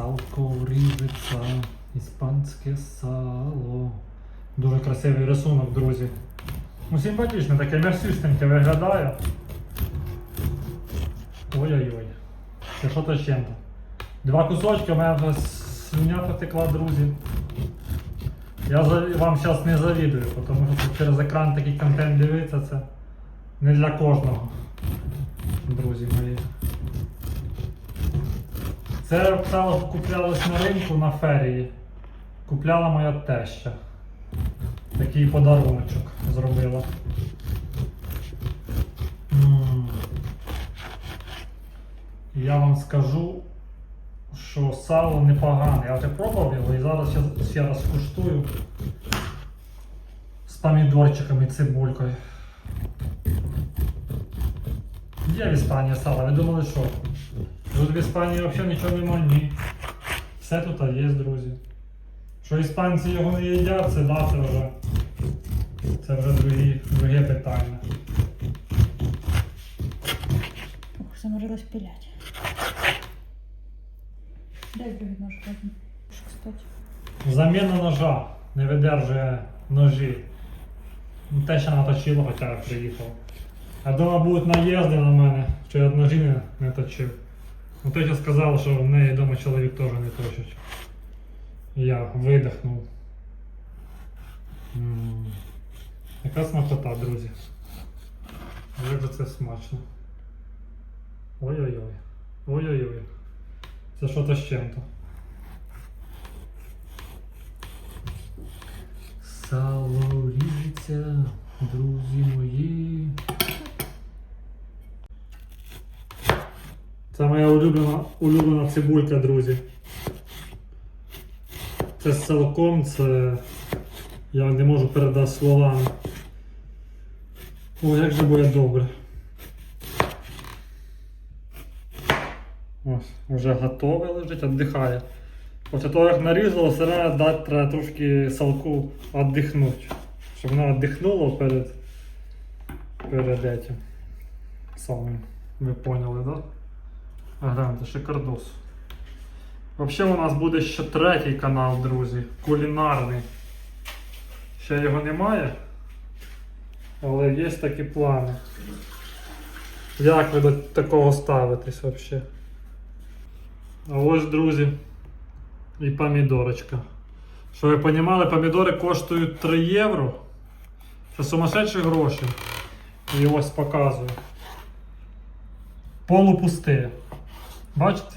Салко різиться, іспанське сало. Дуже красивий рисунок, друзі. Ну, симпатичне, таке м'ясюстеньке виглядає. Ой-ой-ой. Це що то чим-то. Два кусочки, у мене вже слюня потекла, друзі. Я вам зараз не завідую, тому що через екран такий контент дивитися, це не для кожного. Друзі мої. Це сало куплялось на ринку на ферії. Купляла моя теща. Такий подаруночок зробила. Я вам скажу, що сало непогане. Я вже пробував його і зараз ще раз куштую з помідорчиками і цибулькою. Є в Іспанії сало, ви думали, що? Тут в Іспанії взагалі нічого немає, ні. Все тут є, друзі. Що іспанці його не їдять, це да, це вже. Це вже другі, друге питання. Ух, заморилась пилять. Дай другий нож возьму. Кстати. Заміна ножа не видержує ножі. Ну, Те, що наточило, хоча я приїхав. А дома будуть наїзди на мене, що я ножі не, не точив. Тетя сказала, що в неї вдома чоловік теж не точить. Я видихнув. М. Яка смакота, друзі. Як же це смачно. Ой-ой-ой. Ой-ой-ой. Це що то з чим-то. Сало ріжеться, друзі мої. Це моя улюблена, улюблена цибулька, друзі. Це з салком, це я не можу передати словами. О, як же буде добре. Ось, вже готове лежить, віддихає. Після того, як нарізало, все одно дати треба трошки салку віддихнути. Щоб воно віддихнуло перед перед этим самим. Ви поняли, так? Да? Гляньте, шикардос. Взагалі у нас буде ще третій канал, друзі. Кулінарний. Ще його немає. Але є такі плани. Як ви до такого ставитесь взагалі? А ось, друзі, і помідорочка. Що ви розуміли, помідори коштують 3 євро. Це сумасшедші гроші. І ось показую. Полупусті. Бачите?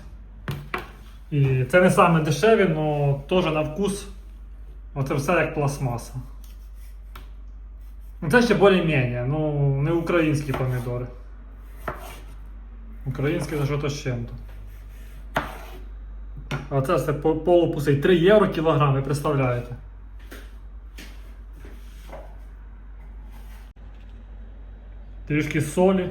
І це не саме дешеві, але теж на вкус. Оце все як пластмаса. Ну, Це ще більш-менш, ну не українські помідори. Українські це що-то з чим-то. А це все по- полупусий. 3 євро кілограм, ви представляєте? Трішки солі.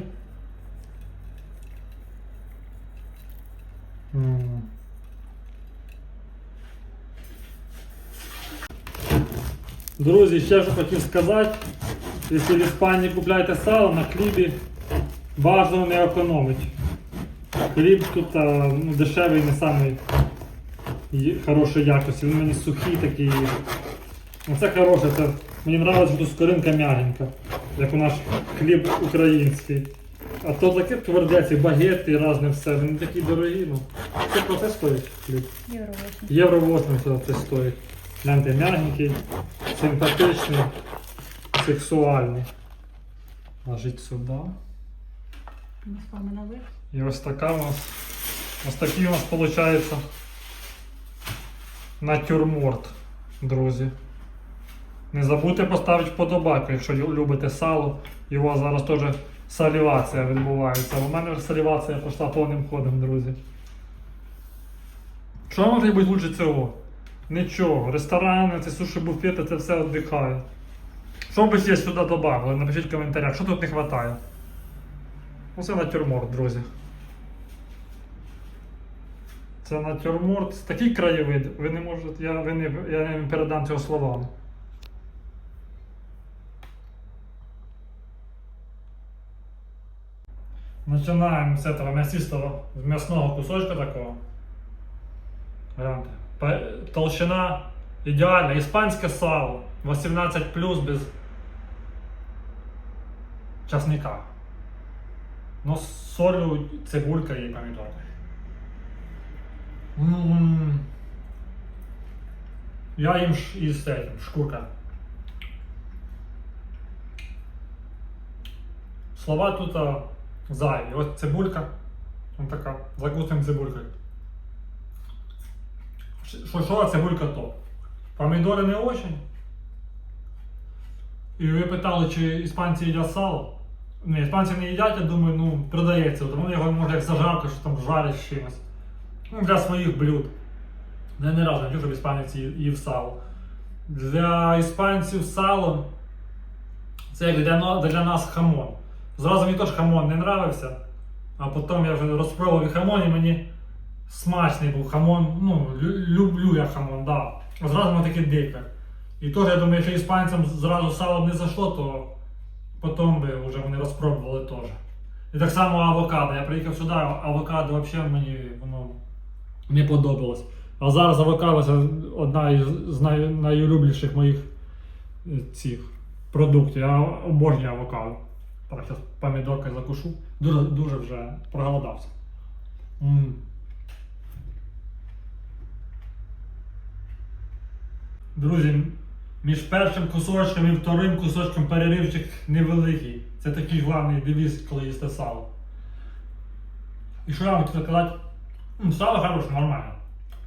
Друзі, ще що хотів сказати. Якщо в Іспанії купляєте сало на хлібі, бажано не економить. Хліб тут ну, дешевий, не самий хорошої якості. Він мені сухий такий. Ну, це хороше, це мені подобається, що тут скоринка м'ягенька, як у наш хліб український. А то таке тверде, ці багети і різне все, вони такі дорогі. Ну. Це про це стоїть хліб. Євро 8. Євро 80 це стоїть. Гляньте, м'ягенький, симпатичний, сексуальний. Ложить сюди. І ось така у нас. Ось такий у нас виходить натюрморт, друзі. Не забудьте поставити вподобайку, якщо любите сало, і у вас зараз теж салівація відбувається. У мене салівація пішла повним ходом, друзі. Що може бути лучше цього? Нічого. Ресторани, це суші буфети, це все віддихає. Що би ще сюди додали? Напишіть в коментарях, що тут не вистачає. Оце натюрморт, друзі. Це натюрморт. Такий краєвид. Ви не можете. Я, ви не, я не передам цього словами. Починаємо з этого мясистого, м'ясного кусочка такого. Гляньте. Толщина ідеальна. Іспанське сало. 18 плюс без часника. Ну, з солью, цибулька і помідорка. М. Я їм із этим, шкурка. Слова тут а, зайві. Ось цибулька. Ось така. Закусуємо цибулькою. Що цибулька то? Помідори не очень. І ви питали, чи іспанці їдять сало? Ні, іспанці не їдять, я думаю, ну, продається. Тому його може як зажарку, що там жарять з чимось. Ну, для своїх блюд. Я не разу не чув, щоб іспанець їв сало. Для іспанців сало це як для, для нас хамон. Зразу мені теж хамон не нравився, а потім я вже розпробував і хамон, і мені смачний був хамон. Ну, люблю я хамон, да. Зразу воно таке дике. І теж я думаю, якщо іспанцям зразу сало не зайшло, то потім би вже вони розпробували теж. І так само авокадо. Я приїхав сюди, авокадо взагалі мені воно не подобалось. А зараз авокадо це одна із най, найулюбленіших моїх е, цих продуктів. Я обожнюю авокадо. Так, зараз помідоркою закушу. Дуже, дуже вже проголодався. М. Друзі, між першим кусочком і вторим кусочком переривчик невеликий. Це такий головний девіз, коли їсте сало. І що я вам хотів сказати? Ну, сало хороше, нормально.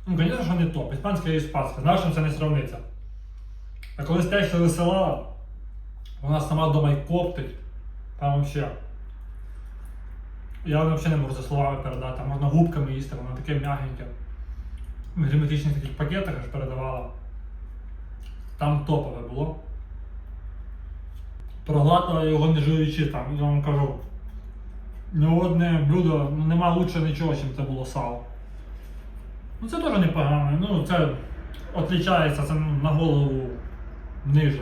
Ну, звісно, що не топ. Іспанське є іспанське. Нашим це не сравниться. А коли стечка висилала, вона сама вдома і коптить. Там взагалі. Я взагалі не можу за словами передати. Там можна губками їсти, воно таке м'ягеньке. В герметичних таких пакетах аж передавала. Там топове було. Проглатував його не жуючи там, я вам кажу. Ні одне блюдо нема лучше нічого, ніж це було сало. Ну це теж непогано. Ну це отличається це на голову ниже.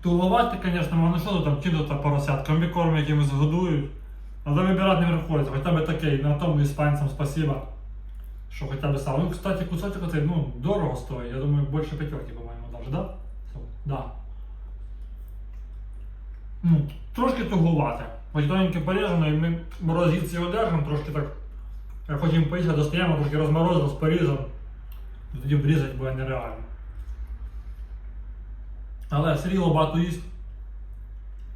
Туговати, звісно, ну що там кидати та поросят, комбікорм якимось годують. Але вибирати не приходиться, хоча б такий, на тому іспанцям спасибо. Що хоча б сало. Ну, кстати, кусочок оцей, ну, дорого стоїть. Я думаю, більше п'ятерки, по-моєму, даже, да? Да. Ну, трошки тугувати. Тоненьке порізано, і ми морозівці одержимо, трошки так. Як хочемо поїхати, достаємо, трошки розморозимо, з порізом. І тоді врізати буде нереально. Але все рівно багато їсть.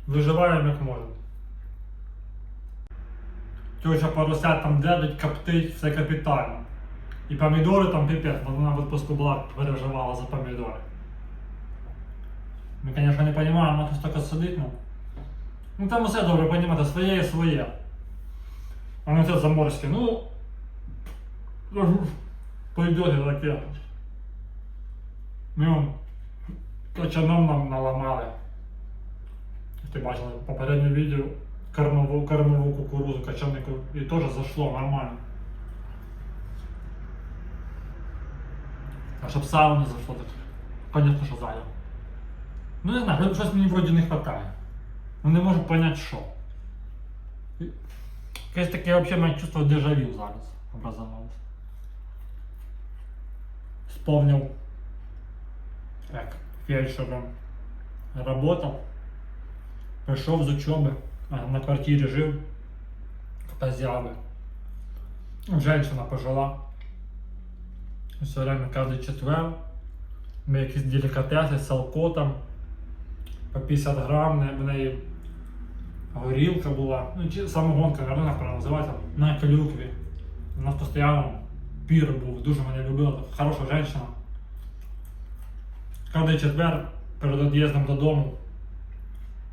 Виживаємо як можемо. Тьоща поросят там дедуть, коптить, все капітально. І помідори там піпець, бо вона відпуску була, переживала за помідори. Ми, звісно, не розуміємо, хто стільки сидить, ну. Ну там усе добре, розумієте, своє і своє. А не це заморське, ну. Пойдете таке. Вам качаном нам наламали. Ти бачили попереднє відео кормову, кормову кукурузу качаннику і теж зайшло нормально. А щоб сало не зайшло, так, звісно, що зайшло. Ну не знаю, щось мені вроді не вистачає. Ну не можу зрозуміти, що. Якесь таке взагалі мене чувство дежавю зараз образовалось. Вспомнив, як фельдшером работал, прийшов з учоби, на квартирі жив, хазяви. Женщина пожила. Все время кожен четвер. Ми якісь делікатеси, салко там по 50 грам, в неї горілка була, ну чи самогонка, наверное, правильно називається, на клюкві. У нас постійно пір був, дуже мене любила, хороша жінка. Кожен четвер перед від'їздом додому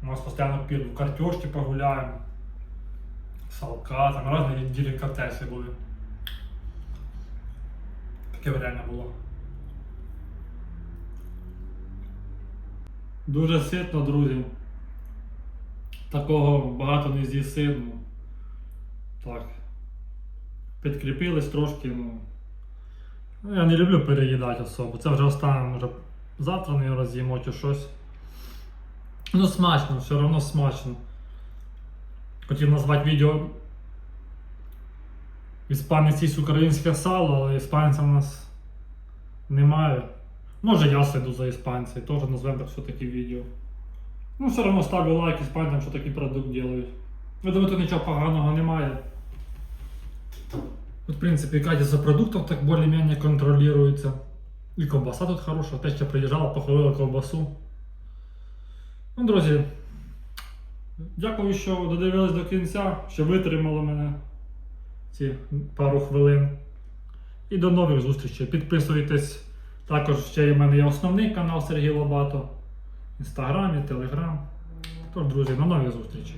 у нас постійно пір в картошки погуляємо, салка, там різні делікатеси були. Таке время було. Дуже ситно, друзі. Такого багато не з'їси. Ну, так. Підкріпились трошки, ну. Ну, я не люблю переїдати особо. Це вже останнє, може завтра не роз'їмо чи щось. Ну, смачно, все одно смачно. Хотів назвати відео Іспанець їсть українське сало, але іспанця в нас немає. Може я сиду за іспанців, теж назвемо так все-таки відео. Ну, все одно ставлю лайк іспанцям, що такий продукт роблять. Я думаю, тут нічого поганого немає. Тут, в принципі, качество продуктів так більш-менш контролюється. І ковбаса тут хороша, те, що приїжджала, похвалила ковбасу. Ну, друзі, дякую, що додивились до кінця, що витримали мене ці пару хвилин. І до нових зустрічей. Підписуйтесь. Також ще в мене є основний канал Сергій Лобато. Інстаграмі, Телеграм. Тож, друзі, до нових зустрічей.